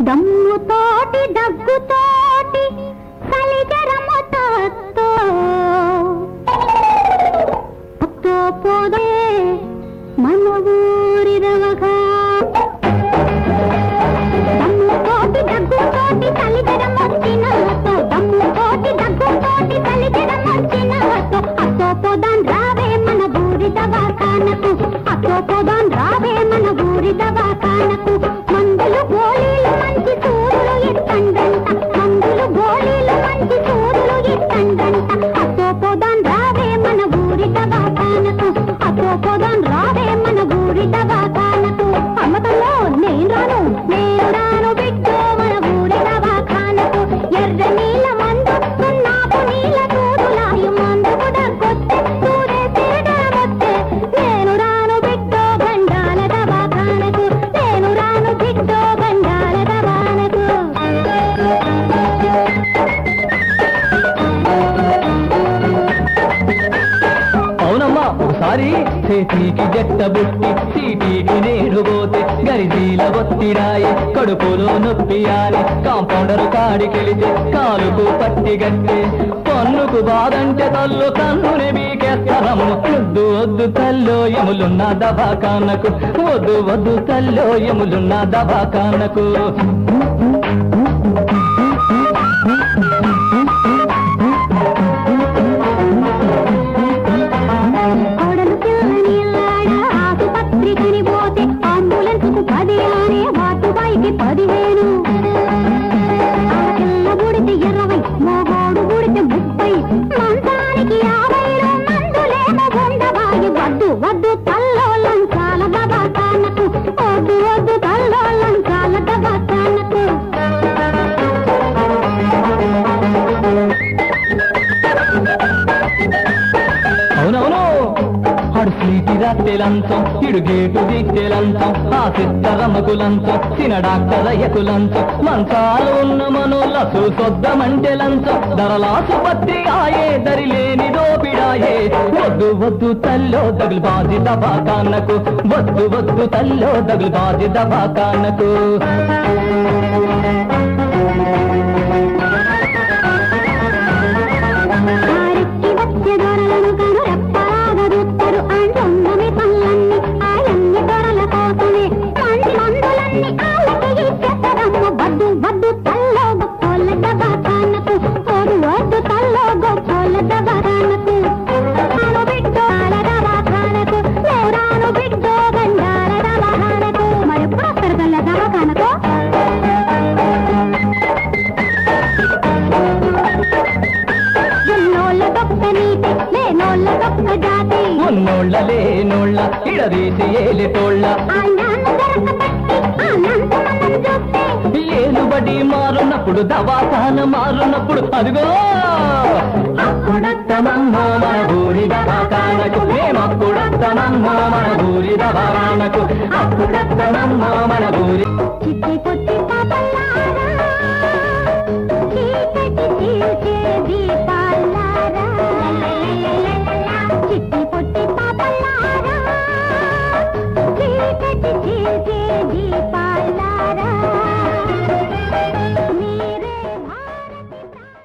దమ్ముతోటి దగ్గుతోటి కలిగరముతో పోదే మన ఊరిరవగా దమ్ముతోటి దగ్గుతోటి కలిగరం వచ్చినతో. దమ్ముతోటి దగ్గుతోటి కలిగరం వచ్చినతో. అతో పోదాం రావే మన ఊరి దవాఖానకు. అతో పోదాం రావే మన ఊరి దవాఖానకు. నేను రాను నేను రాను బిడ్డో మన ఊరి దవాఖానకు. ఎర్ర నీల మందు సున్నాపు నీల తూరే తిరగమొత్తే నేను రాను బిడ్డో గండాల దవాఖానకు. నేను రాను బిడ్డో గండాల దవానకు అవునమ్మా ఒకసారి చేతికి జట్ట బుట్టి సీటీకి నేడు పోతే గరిజీల ఒత్తిడాయి కడుపులో నొప్పియాలి కాంపౌండర్ కాడికెళితే కాలుకు పట్టి గట్టే. పన్నుకు బాధంటే తల్లు కన్నుని బీకేస్తారమ్మ వద్దు వద్దు తల్లో ఎములున్న దబాకానకు వద్దు వద్దు తల్లో ఎములున్న దబాకానకు దవాఖానకు కోడలు ఆడు స్లీటి రత్తెలంతం ఇడు ఆ సిత్తరమకులంతం తిన మంచాలు ఉన్న మనోళ్ళ సొద్దమంటెలంతం ధరలాసు పత్తి ఆయే దరిలేని దోపిడాయే. వద్దు వద్దు తల్లో తగులు బాజి దబాకానకు వద్దు వద్దు తల్లో తగులు బాజి దబాకానకు లేనోళ్ళ గొప్ప జాతి. ఉన్నోళ్ళ లేనోళ్ళ ఇడదీసి ఏలిటోళ్ళ ఏలుబడి మారునప్పుడు దవాఖాన మారునప్పుడు అదిగో! అప్పుడత్తమమ్మో మన ఊరి దవాఖానకు మేమప్పుడత్తమమ్మో మన ఊరి దవాఖానకు అప్పుడత్తమమ్మో మన ఊరి చిట్టి పొట్టి